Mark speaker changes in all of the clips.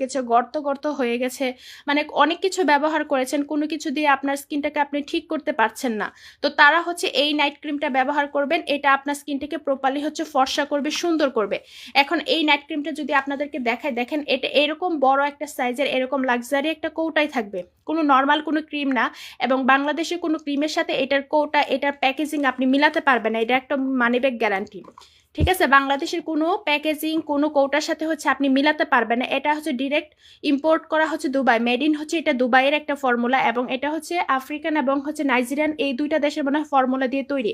Speaker 1: গেছে, গর্ত গর্ত হয়ে গেছে। মানে অনেক কিছু ব্যবহার করেছেন, কোনো কিছু দিয়ে আপনার স্কিনটাকে আপনি ঠিক করতে পারছেন না। তো তারা হচ্ছে এই নাইট ক্রিমটা ব্যবহার করবেন, এটা আপনার স্কিনটাকে প্রপারলি হচ্ছে ফর্সা করবে, সুন্দর করবে। এখন এই নাইট ক্রিমটা যদি আপনাদেরকে দেখায়, দেখেন এটা এরকম বড় একটা সাইজের এরকম লাক্সারি একটা কৌটাই থাকবে। কোনো নর্মাল কোনো ক্রিম না, এবং বাংলাদেশে কোনো ক্রিমের সাথে এটার কৌটা, এটার প্যাকেজিং আপনি মিলাতে পারবেন না, এটা একটা মানিব্যাগ গ্যারান্টি ঠিক আছে? বাংলাদেশের কোনো প্যাকেজিং কোনো কৌটার সাথে হচ্ছে আপনি মিলাতে পারবেন না। এটা হচ্ছে ডিরেক্ট ইম্পোর্ট করা হচ্ছে দুবাই। মেড ইন হচ্ছে এটা দুবাইয়ের একটা ফর্মুলা এবং এটা হচ্ছে আফ্রিকান এবং হচ্ছে নাইজেরিয়ান এই দুইটা দেশের মনে হয় ফর্মুলা দিয়ে তৈরি।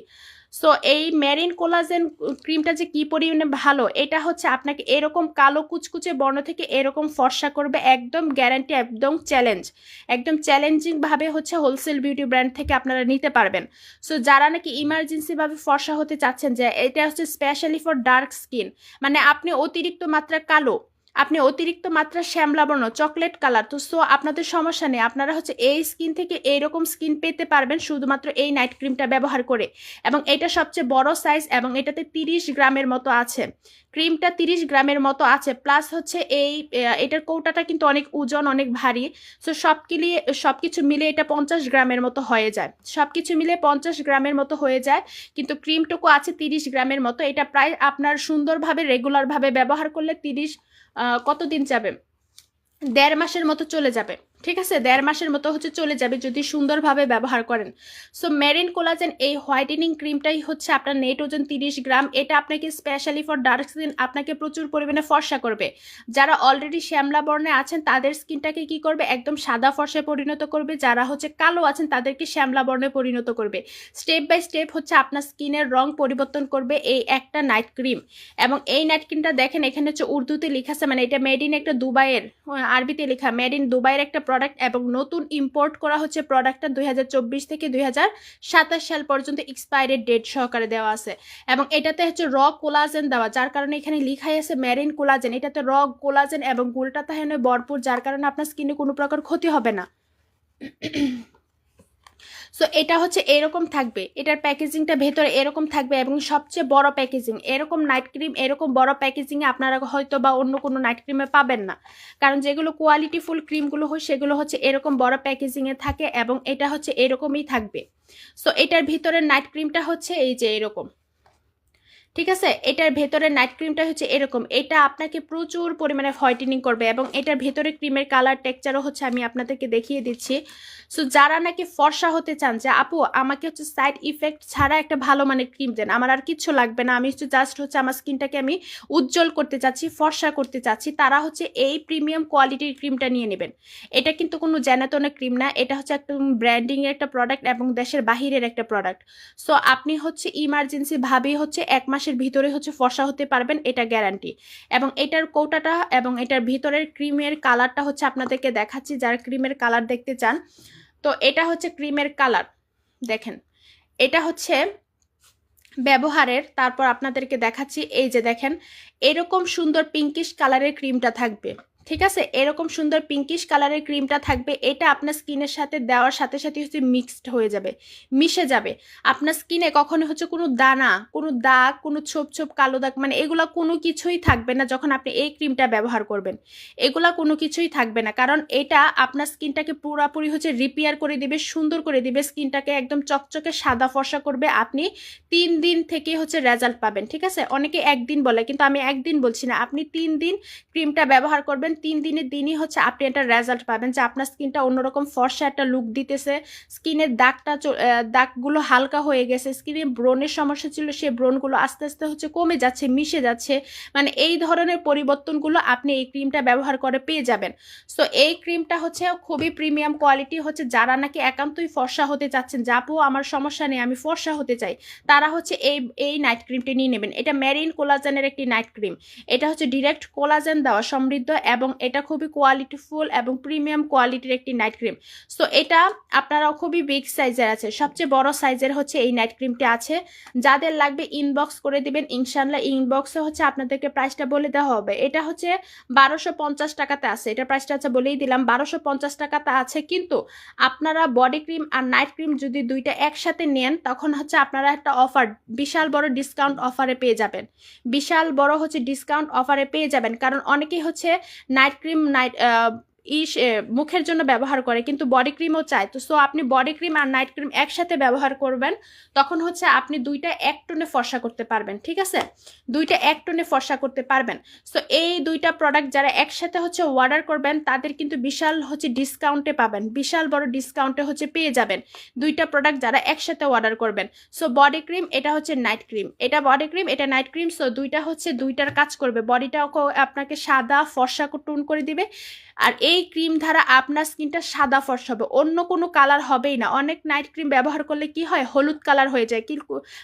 Speaker 1: সো এই মেরিন কোলাজেন ক্রিমটা যে কি পরিমাণে ভালো, এটা হচ্ছে আপনাকে এরকম কালো কুচকুচে বর্ণ থেকে এরকম ফর্সা করবে, একদম গ্যারান্টি একদম চ্যালেঞ্জ একদম চ্যালেঞ্জিংভাবে হচ্ছে হোলসেল বিউটি ব্র্যান্ড থেকে আপনারা নিতে পারবেন। সো যারা নাকি ইমার্জেন্সি ভাবে ফর্সা হতে চাচ্ছেন যে, এটা হচ্ছে স্পেশালি ফর ডার্ক স্কিন মানে আপনি অতিরিক্ত মাত্রা কালো আপনি অতিরিক্ত মাত্রা শ্যামলাবর্ণ চকলেট কালার, তো সো আপনাদের সমস্যা নেই। আপনারা হচ্ছে এই স্কিন থেকে এইরকম স্কিন পেতে পারবেন শুধুমাত্র এই নাইট ক্রিমটা ব্যবহার করে। এবং এটা সবচেয়ে বড় সাইজ এবং এটাতে তিরিশ গ্রামের মতো আছে। ক্রিমটা তিরিশ গ্রামের মতো আছে। প্লাস হচ্ছে এই এটার কৌটাটা কিন্তু অনেক ওজন, অনেক ভারী। সো সব কিলিয়ে সব কিছু মিলে এটা পঞ্চাশ গ্রামের মতো হয়ে যায়। সব কিছু মিলে পঞ্চাশ গ্রামের মতো হয়ে যায়। কিন্তু ক্রিমটুকু আছে তিরিশ গ্রামের মতো। এটা প্রায় আপনার সুন্দরভাবে রেগুলারভাবে ব্যবহার করলে তিরিশ কতদিন যাবে? দেড় মাসের মতো চলে যাবে। ঠিক আছে? দেড় মাসের মতো হচ্ছে চলে যাবে যদি সুন্দরভাবে ব্যবহার করেন। সো মেরিন কোলাজেন এই হোয়াইটেনিং ক্রিমটাই হচ্ছে আপনার নেট ওজন তিরিশ গ্রাম। এটা আপনাকে স্পেশালি ফর ডার্ক স্কিন আপনাকে প্রচুর পরিমাণে ফর্সা করবে। যারা অলরেডি শ্যামলা বর্ণে আছেন, তাদের স্কিনটাকে কি করবে? একদম সাদা ফর্সায় পরিণত করবে। যারা হচ্ছে কালো আছেন, তাদেরকে শ্যামলা বর্ণে পরিণত করবে। স্টেপ বাই স্টেপ হচ্ছে আপনার স্কিনের রং পরিবর্তন করবে এই একটা নাইট ক্রিম এবং এই নাইট ক্রিমটা দেখেন, এখানে হচ্ছে উর্দুতে লেখা আছে। মানে এটা মেড ইন একটা দুবাইয়ের, আরবিতে লেখা। মেড ইন দুবাইয়ের একটা প্রোডাক্ট এবং নতুন ইম্পোর্ট করা হচ্ছে প্রোডাক্টটা দু হাজার চব্বিশ থেকে দু হাজার সাতাশ সাল পর্যন্ত এক্সপায়ারি ডেট সহকারে দেওয়া আছে। এবং এটাতে হচ্ছে র কোলাজেন দেওয়া, যার কারণে এখানে লিখাই আছে ম্যারিন কোলাজেন এটাতে র কোলাজেন এবং গুলটা তাহলে ভরপুর, যার কারণে আপনার স্কিনে কোনো প্রকার ক্ষতি হবে না। সো এটা হচ্ছে এরকম থাকবে। এটার প্যাকেজিংটা ভেতরে এরকম থাকবে এবং সবচেয়ে বড় প্যাকেজিং, এরকম নাইট ক্রিম, এরকম বড় প্যাকেজিংয়ে আপনারা হয়তো বা অন্য কোনো নাইট ক্রিমে পাবেন না। কারণ যেগুলো কোয়ালিটিফুল ক্রিমগুলো হয়, সেগুলো হচ্ছে এরকম বড় প্যাকেজিংয়ে থাকে এবং এটা হচ্ছে এরকমই থাকবে। সো এটার ভিতরের নাইট ক্রিমটা হচ্ছে এই যে এরকম। ঠিক আছে? এটার ভেতরে নাইট ক্রিমটা হচ্ছে এরকম। এটা আপনাকে প্রচুর পরিমাণে হোয়াইটেনিং করবে এবং এটার ভেতরে ক্রিমের কালার টেক্সচারও হচ্ছে আমি আপনাদেরকে দেখিয়ে দিচ্ছি। সো যারা নাকি ফর্সা হতে চান, যে আপু, আমাকে হচ্ছে সাইড ইফেক্ট ছাড়া একটা ভালো মানের ক্রিম দেন। আমার আর কিচ্ছু লাগবে না। আমি হচ্ছে জাস্ট হচ্ছে আমার স্কিনটাকে আমি উজ্জ্বল করতে চাচ্ছি, ফর্সা করতে চাচ্ছি। তারা হচ্ছে এই প্রিমিয়াম কোয়ালিটির ক্রিমটা নিয়ে নেবেন। এটা কিন্তু কোনো জ্যানাতনের ক্রিম না। এটা হচ্ছে একদম ব্র্যান্ডিংয়ের একটা প্রোডাক্ট এবং দেশের বাহিরের একটা প্রোডাক্ট সো আপনি হচ্ছে ইমার্জেন্সি ভাবেই হচ্ছে এক মাসের ভিতরে হচ্ছে ফর্সা হতে পারবেন, এটা গ্যারান্টি এবং এটার কৌটাটা এবং এটার ভিতরের ক্রিমের কালারটা হচ্ছে আপনাদেরকে দেখাচ্ছি, যারা ক্রিমের কালার দেখতে চান। তো এটা হচ্ছে ক্রিমের কালার দেখেন। এটা হচ্ছে ব্যবহারের, তারপর আপনাদেরকে দেখাচ্ছি, এই যে দেখেন, এরকম সুন্দর পিঙ্কিশ কালারের ক্রিমটা থাকবে। ঠিক আছে? এরকম সুন্দর পিঙ্কিশ কালারের ক্রিমটা থাকবে। এটা আপনার স্কিনের সাথে দেওয়ার সাথে সাথে হচ্ছে মিক্সড হয়ে যাবে, মিশে যাবে। আপনার স্কিনে কখনো হচ্ছে কোনো দানা, কোনো দাগ, কোনো ছোপ ছোপ, কালো দাগ মানে এগুলো কোনো কিছুই থাকবে না যখন আপনি এই ক্রিমটা ব্যবহার করবেন। এগুলা কোনো কিছুই থাকবে না। কারণ এটা আপনার স্কিনটাকে পুরোপুরি হচ্ছে রিপেয়ার করে দিবে, সুন্দর করে দিবে। স্কিনটাকে একদম চকচকে সাদা ফর্সা করবে। আপনি তিন দিন থেকে হচ্ছে রেজাল্ট পাবেন। ঠিক আছে? অনেকে একদিন বলে, কিন্তু আমি একদিন বলছি না। আপনি তিন দিন ক্রিমটা ব্যবহার করবেন তিন দিনের দিনই হচ্ছে আপনি একটা রেজাল্ট পাবেন যে আপনার স্কিনটা অন্যরকম ফর্সা একটা লুক দিতেছে। স্কিনের দাগটা দাগগুলো হালকা হয়ে গেছে। স্কিনে ব্রণের সমস্যা ছিল সেই ব্রণগুলো আস্তে আস্তে হচ্ছে কমে যাচ্ছে, মিশে যাচ্ছে। মানে এই ধরনের পরিবর্তনগুলো আপনি এই ক্রিমটা ব্যবহার করে পেয়ে যাবেন। সো এই ক্রিমটা হচ্ছে খুবই প্রিমিয়াম কোয়ালিটি হচ্ছে যারা নাকি একান্তই ফর্সা হতে চাচ্ছেন যে, আপু, আমার সমস্যা নেই, আমি ফর্সা হতে চাই। তারা হচ্ছে এই এই নাইট ক্রিমটি নিয়ে নেবেন। এটা মেরিন কোলাজেনের একটি নাইট ক্রিম এটা হচ্ছে ডিরেক্ট কোলাজেন দেওয়া সমৃদ্ধ এবং এটা খুবই কোয়ালিটিফুল এবং প্রিমিয়াম কোয়ালিটির একটি নাইট ক্রিম সো এটা আপনারাও খুবই বিগ সাইজের আছে। সবচেয়ে বড় সাইজের হচ্ছে এই নাইট ক্রিমটি আছে। যাদের লাগবে ইনবক্স করে দিবেন। ইনশাল্লাহ ইনবক্সে হচ্ছে আপনাদেরকে প্রাইসটা বলে দেওয়া হবে। এটা হচ্ছে বারোশো পঞ্চাশ টাকাতে আছে। এটা প্রাইসটা হচ্ছে বলেই দিলাম, বারোশো পঞ্চাশ টাকাতে আছে। কিন্তু আপনারা বডি ক্রিম আর নাইট ক্রিম যদি দুইটা একসাথে নেন, তখন হচ্ছে আপনারা একটা অফার বিশাল বড় ডিসকাউন্ট অফারে পেয়ে যাবেন। বিশাল বড় হচ্ছে ডিসকাউন্ট অফারে পেয়ে যাবেন। কারণ অনেকেই হচ্ছে নাইট ক্রিম নাইট ইস মুখের জন্য ব্যবহার করে, কিন্তু বডি ক্রিমও চায়। তো সো আপনি বডি ক্রিম আর নাইট ক্রিম একসাথে ব্যবহার করবেন, তখন হচ্ছে আপনি দুইটা এক টোনে ফর্সা করতে পারবেন, ঠিক আছে? দুইটা এক টোনে ফর্সা করতে পারবেন। সো এই দুইটা প্রোডাক্ট যারা একসাথে হচ্ছে অর্ডার করবেন, তাদের কিন্তু বিশাল হচ্ছে ডিসকাউন্টে পাবেন, বিশাল বড় ডিসকাউন্টে হচ্ছে পেয়ে যাবেন দুইটা প্রোডাক্ট যারা একসাথে অর্ডার করবেন। সো বডি ক্রিম এটা হচ্ছে নাইট ক্রিম এটা বডি ক্রিম এটা নাইট ক্রিম সো দুইটা হচ্ছে দুইটার কাজ করবে। বডিটাও আপনাকে সাদা, ফর্সা টোন করে দিবে। আর এই ক্রিম দ্বারা আপনার স্কিনটা সাদা ফর্সা হবে, অন্য কোনো কালার হবেই না। অনেক নাইট ক্রিম ব্যবহার করলে কি হয়? হলুদ কালার হয়ে যায় কি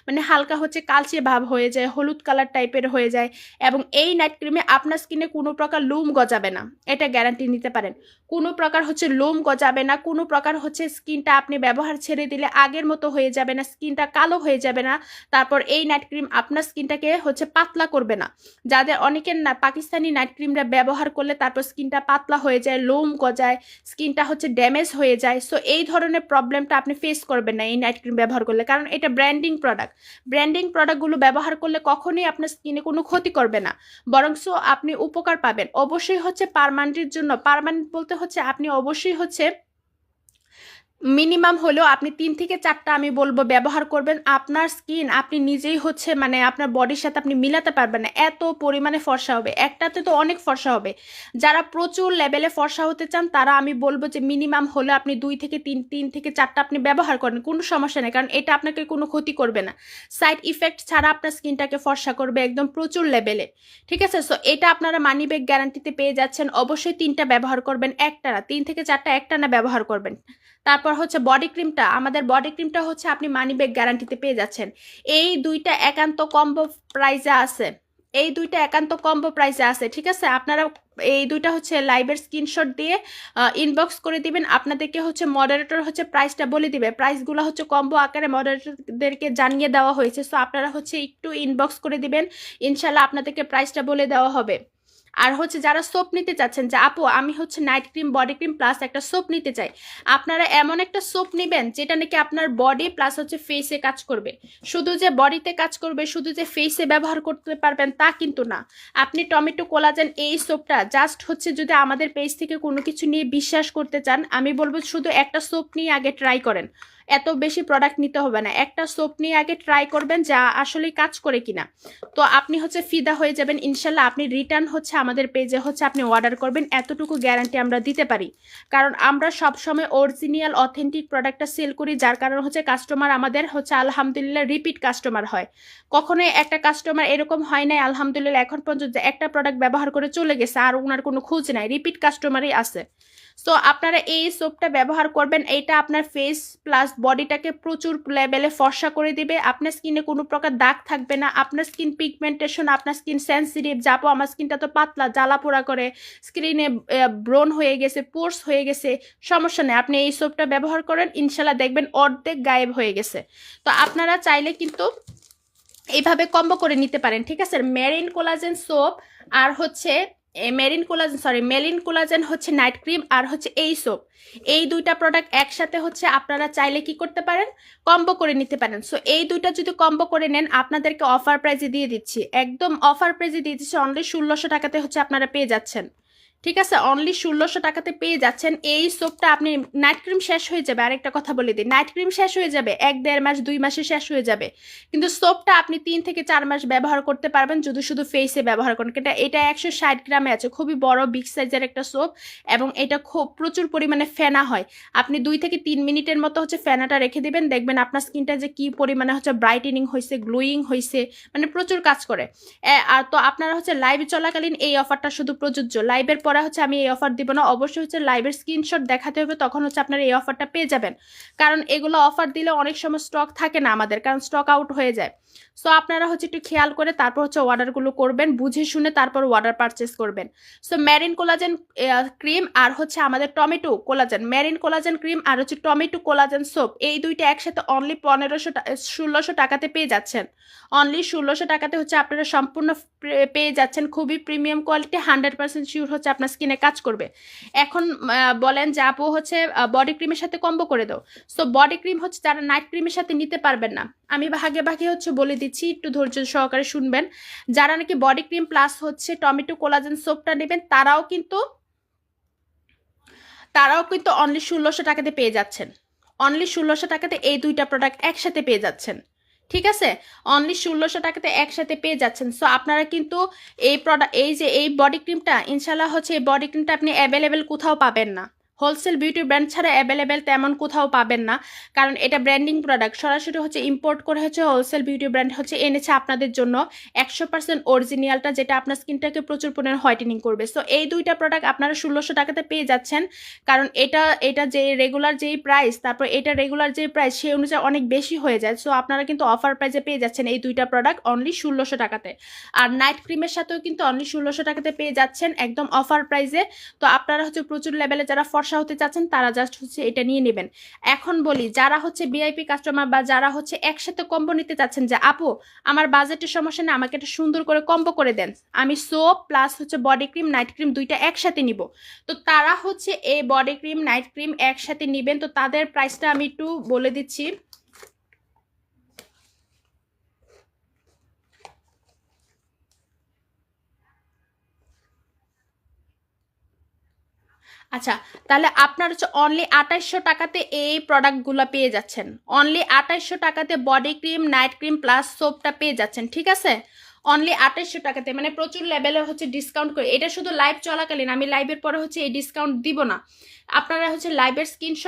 Speaker 1: মানে হালকা হচ্ছে কালচে ভাব হয়ে যায়, হলুদ কালার টাইপের হয়ে যায় এবং এই নাইট ক্রিমে আপনার স্কিনে কোনো প্রকার লুম গজাবে না। এটা গ্যারান্টি নিতে পারেন। কোনো প্রকার হচ্ছে লোম গজাবে না, কোনো প্রকার হচ্ছে স্কিনটা আপনি ব্যবহার ছেড়ে দিলে আগের মতো হয়ে যাবে না স্কিনটা কালো হয়ে যাবে না। তারপর এই নাইট ক্রিম আপনার স্কিনটাকে হচ্ছে পাতলা করবে না। যাদের অনেকের না পাকিস্তানি নাইট ক্রিমটা ব্যবহার করলে তারপর স্কিনটা পাতলা হয়ে যায় লোম গজায়, স্কিনটা হচ্ছে ড্যামেজ হয়ে যায়। সো এই ধরনের প্রবলেমটা আপনি ফেস করবেন না এই নাইট ক্রিম ব্যবহার করলে। কারণ এটা ব্র্যান্ডিং প্রোডাক্ট ব্র্যান্ডিং প্রোডাক্টগুলো ব্যবহার করলে কখনোই আপনার স্কিনে কোনো ক্ষতি করবে না। বরং সো আপনি উপকার পাবেন। অবশ্যই হচ্ছে পারমানেন্টের জন্য। পারমানেন্ট বলতে হচ্ছে আপনি অবশ্যই হচ্ছে মিনিমাম হলেও আপনি তিন থেকে চারটা আমি বলব ব্যবহার করবেন। আপনার স্কিন আপনি নিজেই হচ্ছে মানে আপনার বডির সাথে আপনি মিলাতে পারবেন না। এত পরিমাণে ফর্সা হবে। একটাতে তো অনেক ফর্সা হবে। যারা প্রচুর লেভেলে ফর্সা হতে চান, তারা আমি বলব যে মিনিমাম হলে আপনি দুই থেকে তিন তিন থেকে চারটা আপনি ব্যবহার করেন। কোনো সমস্যা নেই, কারণ এটা আপনাকে কোনো ক্ষতি করবে না। সাইড ইফেক্ট ছাড়া আপনার স্কিনটাকে ফর্সা করবে একদম প্রচুর লেভেলে ঠিক আছে? সো এটা আপনারা মানি ব্যাগ গ্যারান্টিতে পেয়ে যাচ্ছেন। অবশ্যই তিনটা ব্যবহার করবেন। একটা না তিন থেকে চারটা একটা না ব্যবহার করবেন। তারপর হচ্ছে বডি ক্রিমটা আমাদের বডি ক্রিমটা হচ্ছে আপনি মানি ব্যাগ গ্যারান্টিতে পেয়ে যাচ্ছেন। এই দুইটা একান্ত কম্বো প্রাইসে আছে। এই দুইটা একান্ত কম্বো প্রাইসে আছে, ঠিক আছে? আপনারা এই দুইটা হচ্ছে লাইভের স্ক্রিনশট দিয়ে ইনবক্স করে দিবেন। আপনাদেরকে হচ্ছে মডারেটর হচ্ছে প্রাইসটা বলে দিবে। প্রাইসগুলো হচ্ছে কম্বো আকারে মডারেটরদেরকে জানিয়ে দেওয়া হয়েছে। সো আপনারা হচ্ছে একটু ইনবক্স করে দিবেন। ইনশাল্লাহ আপনাদেরকে প্রাইসটা বলে দেওয়া হবে। আর হচ্ছে যারা সোপ নিতে চাচ্ছেন, যে আপু, আমি হচ্ছে night cream body cream plus একটা সোপ নিতে চাই, আপনারা এমন একটা সোপ নেবেন যেটা নাকি আপনার বডি প্লাস হচ্ছে ফেসে কাজ করবে। শুধু যে বডিতে কাজ করবে, শুধু যে ফেসে ব্যবহার করতে পারবেন তা কিন্তু না। আপনি টমেটো কোলাজেন এই সোপটা জাস্ট হচ্ছে যদি আমাদের পেজ থেকে কোনো কিছু নিয়ে বিশ্বাস করতে চান, আমি বলব শুধু একটা সোপ নিয়ে আগে ট্রাই করেন। এত বেশি প্রোডাক্ট নিতে হবে না। একটা সোপ নিয়ে আগে ট্রাই করবেন যা আসলে কাজ করে কিনা। তো আপনি হচ্ছে ফিদা হয়ে যাবেন, ইনশাল্লাহ আপনি রিটার্ন হচ্ছে আমাদের পেজে হচ্ছে আপনি অর্ডার করবেন, এতটুকু গ্যারান্টি আমরা দিতে পারি। কারণ আমরা সবসময় অরিজিনাল অথেন্টিক প্রোডাক্টটা সেল করি, যার কারণে হচ্ছে কাস্টমার আমাদের হচ্ছে আলহামদুলিল্লাহ রিপিট কাস্টমার হয়। কখনোই একটা কাস্টমার এরকম হয় নাই, আলহামদুলিল্লাহ এখন পর্যন্ত একটা প্রোডাক্ট ব্যবহার করে চলে গেছে, আর ওনার কোনো খোঁজ নাই রিপিট কাস্টমারই আছে। সো আপনারা এই সোপটা ব্যবহার করবেন, এইটা আপনার ফেস প্লাস বডিটাকে প্রচুর লেভেলে ফর্সা করে দিবে। আপনার স্কিনে কোনো প্রকার দাগ থাকবে না। আপনার স্কিন পিগমেন্টেশন আপনার স্কিন সেন্সিটিভ যাব, আমার স্কিনটা তো পাতলা জ্বালা পোড়া করে স্ক্রিনে ব্রন হয়ে গেছে পোর্স হয়ে গেছে, সমস্যা নেই। আপনি এই সোপটা ব্যবহার করেন, ইনশাল্লাহ দেখবেন অর্ধেক গায়েব হয়ে গেছে। তো আপনারা চাইলে কিন্তু এইভাবে কম্বো করে নিতে পারেন, ঠিক আছে? মেরিন কোলাজেন সোপ আর হচ্ছে marine collagen sorry marine collagen হচ্ছে নাইট ক্রিম আর হচ্ছে এই সোপ। এই দুইটা প্রোডাক্ট একসাথে হচ্ছে আপনারা চাইলে কি করতে পারেন? কম্বো করে নিতে পারেন। সো এই দুইটা যদি কম্বো করে নেন, আপনাদেরকে অফার প্রাইজে দিয়ে দিচ্ছি। একদম অফার প্রাইজে দিয়ে দিচ্ছি অনলি ষোলোশো টাকাতে হচ্ছে আপনারা পেয়ে যাচ্ছেন। ঠিক আছে অনলি ষোলোশো টাকাতে পেয়ে যাচ্ছেন। এই সোপটা আপনি নাইট ক্রিম শেষ হয়ে যাবে। আরেকটা কথা বলে দিই নাইট ক্রিম শেষ হয়ে যাবে, এক দেড় মাস, দুই মাসে শেষ হয়ে যাবে। কিন্তু সোপটা আপনি তিন থেকে চার মাস ব্যবহার করতে পারবেন, যদি শুধু ফেসে ব্যবহার করেন। এটা এটা একশো ষাট গ্রামে আছে, খুবই বড় বিগ সাইজের একটা সোপ এবং এটা খুব প্রচুর পরিমাণে ফেনা হয়। আপনি দুই থেকে তিন মিনিটের মতো হচ্ছে ফেনাটা রেখে দিবেন, দেখবেন আপনার স্কিনটা যে কি পরিমাণে হচ্ছে ব্রাইটেনিং হয়েছে গ্লোয়িং হয়েছে মানে প্রচুর কাজ করে। আর তো আপনারা হচ্ছে লাইভ চলাকালীন এই অফারটা শুধু প্রযোজ্য। লাইভের পরে হচ্ছে, আমি এই অফার দিব না। অবশ্যই হচ্ছে লাইভের স্ক্রিনশট দেখাতে হবে, তখন হচ্ছে আপনারা এই অফারটা পেয়ে যাবেন। কারণ এগুলো অফার দিলে অনেক সময় স্টক থাকে না আমাদের, কারণ স্টক আউট হয়ে যায়। সো আপনারা হচ্ছে একটু খেয়াল করে তারপর হচ্ছে অর্ডারগুলো করবেন, বুঝে শুনে তারপর অর্ডার পারচেস করবেন। সো ম্যারিন কোলাজেন ক্রিম আর হচ্ছে আমাদের tomato collagen marine collagen cream আর হচ্ছে টমেটো কোলাজেন সোপ এই দুইটা একসাথে অনলি পনেরোশো ষোলোশো টাকাতে পেয়ে যাচ্ছেন। অনলি ষোলোশো টাকাতে হচ্ছে আপনারা সম্পূর্ণ পেয়ে যাচ্ছেন, খুবই premium quality hundred percent sure হচ্ছে আপনার স্কিনে কাজ করবে। এখন বলেন যে আপু হচ্ছে বডি ক্রিমের সাথে কম্বো করে দাও। সো বডি ক্রিম হচ্ছে যারা নাইট ক্রিমের সাথে নিতে পারবেন না। আমি ভাগে ভাগে হচ্ছে বলে দিচ্ছি, একটু ধৈর্য সহকারে শুনবেন। যারা নাকি বডি ক্রিম প্লাস হচ্ছে টমেটো কোলাজেন সোপটা নেবেন, তারাও কিন্তু তারাও কিন্তু অনলি ষোলোশো টাকাতে পেয়ে যাচ্ছেন। অনলি ষোলোশো টাকাতে এই দুইটা প্রোডাক্ট একসাথে পেয়ে যাচ্ছেন। ঠিক আছে? অনলি ষোলোশো টাকাতে একসাথে পেয়ে যাচ্ছেন। সো আপনারা কিন্তু এই প্রোডাক্ট এই যে, এই বডি ক্রিমটা ইনশাল্লাহ হচ্ছে এই বডি ক্রিমটা আপনি অ্যাভেলেবেল কোথাও পাবেন না। হোলসেল বিউটি ব্র্যান্ড ছাড়া অ্যাভেলেবেল তেমন কোথাও পাবেন না। কারণ এটা ব্র্যান্ডিং প্রোডাক্ট। সরাসরি হচ্ছে ইম্পোর্ট করে হচ্ছে হোলসেল বিউটি ব্র্যান্ড হচ্ছে এনেছে আপনাদের জন্য। একশো পার্সেন্ট অরিজিনালটা যেটা আপনার স্কিনটাকে প্রচুর পরিমাণে হোয়াইটেনিং করবে। সো এই দুইটা প্রোডাক্ট আপনারা ষোলোশো টাকাতে পেয়ে যাচ্ছেন। কারণ এটা এটা যে রেগুলার যেই প্রাইস তারপর এটা রেগুলার যে প্রাইস সেই অনুযায়ী অনেক বেশি হয়ে যায়। সো আপনারা কিন্তু অফার প্রাইসে পেয়ে যাচ্ছেন এই দুইটা প্রোডাক্ট অনলি ষোলোশো টাকাতে। আর নাইট ক্রিমের সাথেও কিন্তু অনলি ষোলোশো টাকাতে পেয়ে যাচ্ছেন একদম অফার প্রাইসে তো আপনারা হচ্ছে প্রচুর লেভেলে যারা ফর্সা হতে চাচ্ছেন, তারা জাস্ট হচ্ছে এটা নিয়ে নেবেন। এখন বলি, যারা হচ্ছে ভিআইপি কাস্টমার বা যারা হচ্ছে একসাথে কম্বো নিতে চাচ্ছেন যে, আপু, আমার বাজেটের সমস্যা না আমাকে এটা সুন্দর করে কম্বো করে দেন। আমি সোপ প্লাস হচ্ছে বডি ক্রিম নাইট ক্রিম দুইটা একসাথে নিব। তো তারা হচ্ছে এই বডি ক্রিম নাইট ক্রিম একসাথে নেবেন, তো তাদের প্রাইসটা আমি একটু বলে দিচ্ছি। আচ্ছা তাহলে আপনার হচ্ছে অনলি আঠাইশশো টাকাতে এই প্রোডাক্টগুলো পেয়ে যাচ্ছেন। অনলি আঠাইশশো টাকাতে body cream night cream plus সোপটা পেয়ে যাচ্ছেন, ঠিক আছে? অনলি আঠাইশশো টাকাতে মানে প্রচুর লেভেলে হচ্ছে ডিসকাউন্ট করে। এটা শুধু লাইভ চলাকালীন, আমি লাইভের পরে হচ্ছে এই ডিসকাউন্ট দিব না। আপনারা হচ্ছে লাইভের স্ক্রিনশট